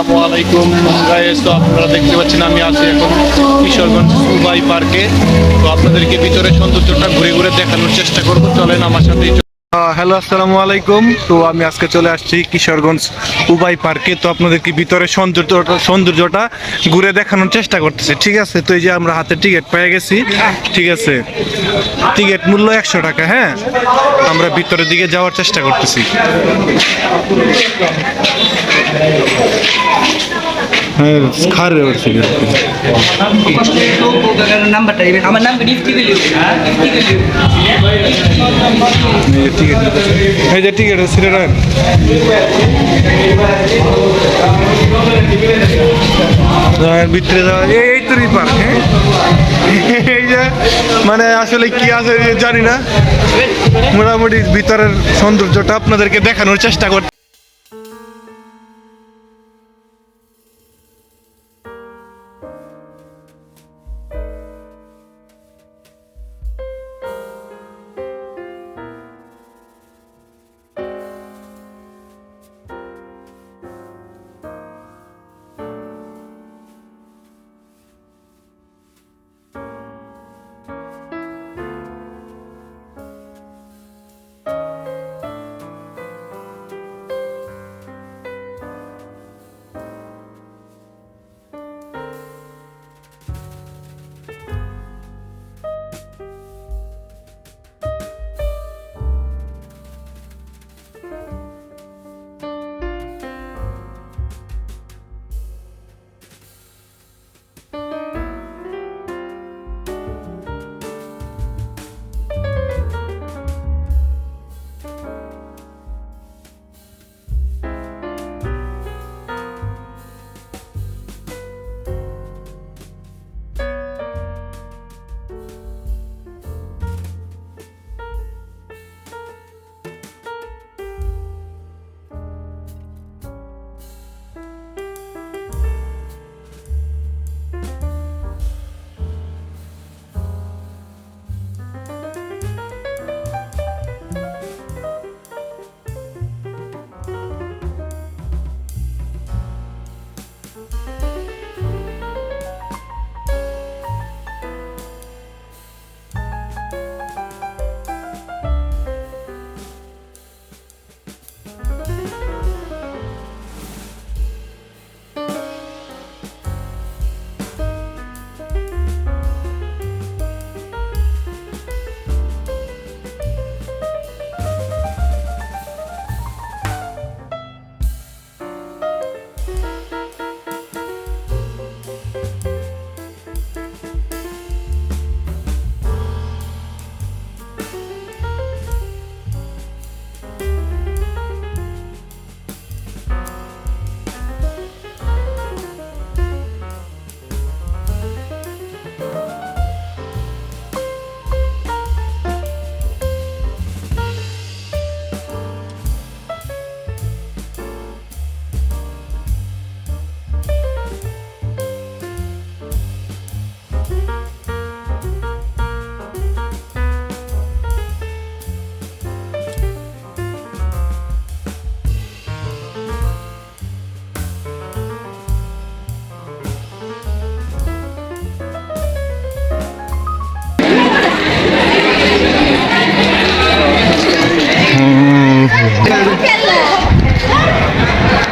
আসসালামু আলাইকুম। গাইস, তো আপনারা দেখতে পাচ্ছেন, আমি আছি এখন কিশোরগঞ্জ সুবাই পার্কে। তো আপনাদেরকে ভিতরে সৌন্দর্যটা ঘুরে ঘুরে দেখানোর চেষ্টা করব। চলেন আমার সাথেই হ্যালো, আসসালামু আলাইকুম। তো আমি আজকে চলে আসছি কিশোরগঞ্জ উবাই পার্কে। তো আপনাদেরকে ভিতরে সৌন্দর্যটা সৌন্দর্যটা ঘুরে দেখানোর চেষ্টা করতেছি, ঠিক আছে? তো এই যে আমরা হাতে টিকিট পেয়ে গেছি, ঠিক আছে? টিকিট মূল্য একশো টাকা হ্যাঁ? আমরা ভিতরের দিকে যাওয়ার চেষ্টা করতেছি। হ্যাঁ আমার নাম টিকিট এই যে টিকিট ভিতরে যাওয়া এই তো পার্ক হ্যাঁ? এই যে মানে আসলে কি আছে জানি না। মোটামুটি ভিতরের সৌন্দর্যটা আপনাদেরকে দেখানোর চেষ্টা করতে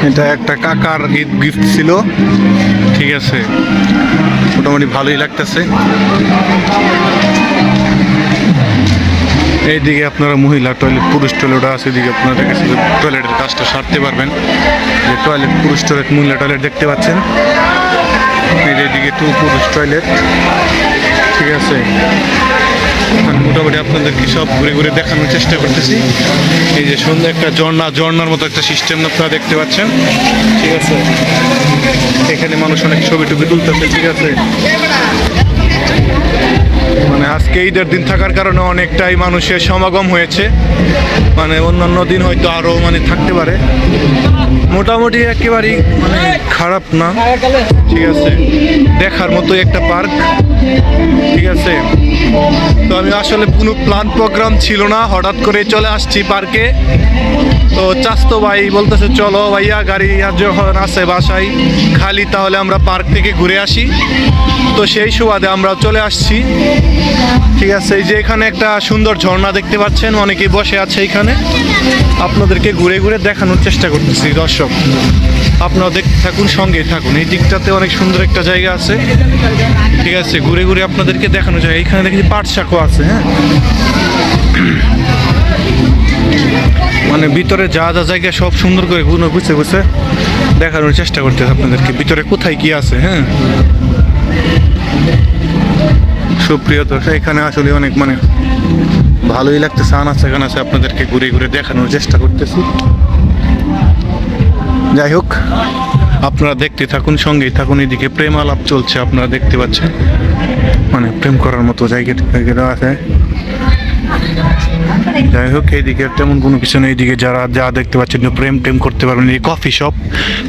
এটা একটা কাকার ঈদ গিফট ছিল। ঠিক আছে। মোটামুটি ভালোই লাগতেছে। এইদিকে আপনারা মহিলা টয়লেট পুরুষ টয়লেট আছে, এদিকে আপনারা দেখেছি টয়লেটের কাজটা সারতে পারবেন। যে টয়লেট পুরুষ টয়লেট মহিলা টয়লেট দেখতে পাচ্ছেন। এদিকে টু পুরুষ টয়লেট ঠিক আছে। মোটামুটি আপনাদেরকে সব ঘুরে ঘুরে দেখানোর চেষ্টা করতেছি। এই যে সুন্দর একটা ঝর্ণা, ঝর্ণার মতো একটা সিস্টেম আপনারা দেখতে পাচ্ছেন। ঠিক আছে? এখানে মানুষ অনেক ছবি টবি তুলতেছে, ঠিক আছে? মানে আজকে ঈদের দিন থাকার কারণে অনেকটাই মানুষের সমাগম হয়েছে। মানে অন্যান্য দিন হয়তো আরও মানে থাকতে পারে। মোটামুটি একেবারেই মানে খারাপ না। ঠিক আছে। দেখার মতো একটা পার্ক। ঠিক আছে। তো আমি আসলে কোনো প্ল্যান প্রোগ্রাম ছিল না। হঠাৎ করে চলে আসছি পার্কে। তো চাস্তো ভাই বলতেছে, চলো ভাইয়া, গাড়ি আর যখন আসে বাসায় খালি, তাহলে আমরা পার্ক থেকে ঘুরে আসি। তো সেই সুবাদে আমরা চলে আসছি। ঠিক আছে, এই যে এখানে একটা সুন্দর ঝর্ণা দেখতে পাচ্ছেন, অনেকেই বসে আছে এখানে। আপনাদেরকে ঘুরে ঘুরে দেখানোর চেষ্টা করতেছি, দর্শক। আপনারা দেখতে থাকুন, সঙ্গেই থাকুন। এই দিকটাতে অনেক সুন্দর একটা জায়গা আছে। ঠিক আছে, ঘুরে ঘুরে আপনাদেরকে দেখানো যায় এখানে দেখি পাট শাকও আছে হ্যাঁ? মানে ভিতরে যা যা জায়গা সব সুন্দর করে গুনো গুছে গুছে দেখানোর চেষ্টা করতে আপনাদেরকে। ভিতরে কোথায় কি আছে হ্যাঁ? সুপ্রিয় দর্শক, এখানে আসলে অনেক মানে ভালোই লাগতেছে, আনাচে কানাচে আপনাদেরকে ঘুরে ঘুরে দেখানোর চেষ্টা করতেছি। যাই হোক, আপনারা দেখতে থাকুন, সঙ্গেই থাকুন, এদিকে প্রেম আলাপ চলছে, আপনারা দেখতে পাচ্ছেন। মানে প্রেম করার মতো জায়গা, জায়গাটা আছে। যাই হোক এইদিকে তেমন কোনো কিছু নেই এইদিকে যারা, যা দেখতে পাচ্ছেন প্রেম টেম করতে পারবেন, এই কফি শপ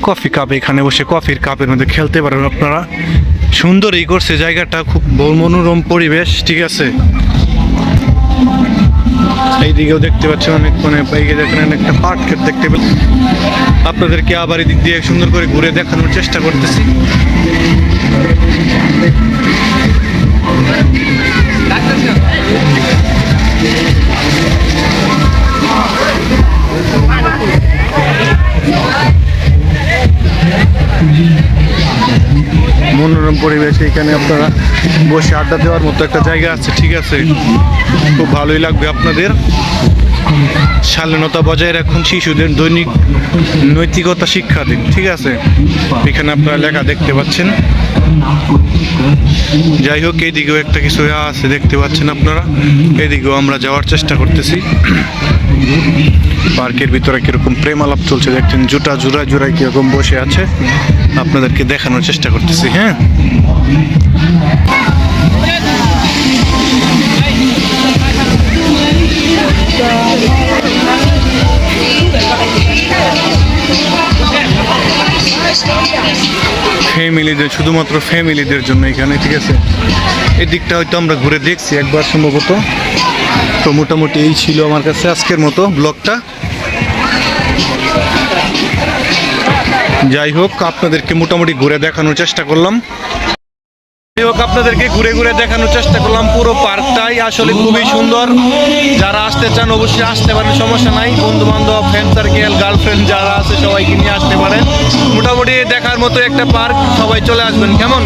কফি কাপ এখানে বসে কফির কাপের মধ্যে খেলতে পারবেন আপনারা। সুন্দরই করছে জায়গাটা, খুব মনোরম পরিবেশ, ঠিক আছে? এইদিকেও দেখতে পাচ্ছেন অনেক মানে বাইকে দেখেন একটা পার্ক দেখতে পেলেন আপনাদেরকে আবার এদিক দিয়ে সুন্দর করে ঘুরে দেখানোর চেষ্টা করতেছি। পরিবেশ এখানে আপনারা বসে আড্ডা দেওয়ার মতো একটা জায়গা আছে, ঠিক আছে? খুব ভালোই লাগবে আপনাদের। শালীনতা বজায় রাখুন শিশুদের দৈনিক নৈতিকতা শিক্ষা দিন, ঠিক আছে? এখানে আপনারা লেখা দেখতে পাচ্ছেন। যাই হোক এইদিকেও একটা কিছু আছে দেখতে পাচ্ছেন আপনারা। এদিকেও আমরা যাওয়ার চেষ্টা করতেছি। পার্কের ভিতরে কীরকম প্রেম আলাপ চলছে, দেখছেন জুটা জুড়া জুড়ায় কীরকম বসে আছে। আপনাদেরকে দেখানোর চেষ্টা করতেছি হ্যাঁ? ফ্যামিলিদের শুধুমাত্র ফ্যামিলিদের জন্য এখানে, ঠিক আছে? এদিকটা দিকটা হয়তো আমরা ঘুরে দেখছি একবার সম্ভবত। তো মোটামুটি এই ছিল আমার কাছে আজকের মতো ব্লগটা। যাই হোক, আপনাদেরকে মোটামুটি ঘুরে দেখানোর চেষ্টা করলাম। যাই হোক, আপনাদেরকে ঘুরে ঘুরে দেখানোর চেষ্টা করলাম পুরো পার্কটাই। আসলে খুবই সুন্দর। যারা আসতে চান অবশ্যই আসতে পারেন, সমস্যা নাই। বন্ধু বান্ধব ফ্রেন্ড সার্কেল গার্লফ্রেন্ড যারা আছে, সবাইকে নিয়ে আসতে পারেন। মোটামুটি দেখার মতো একটা পার্ক, সবাই চলে আসবেন, কেমন?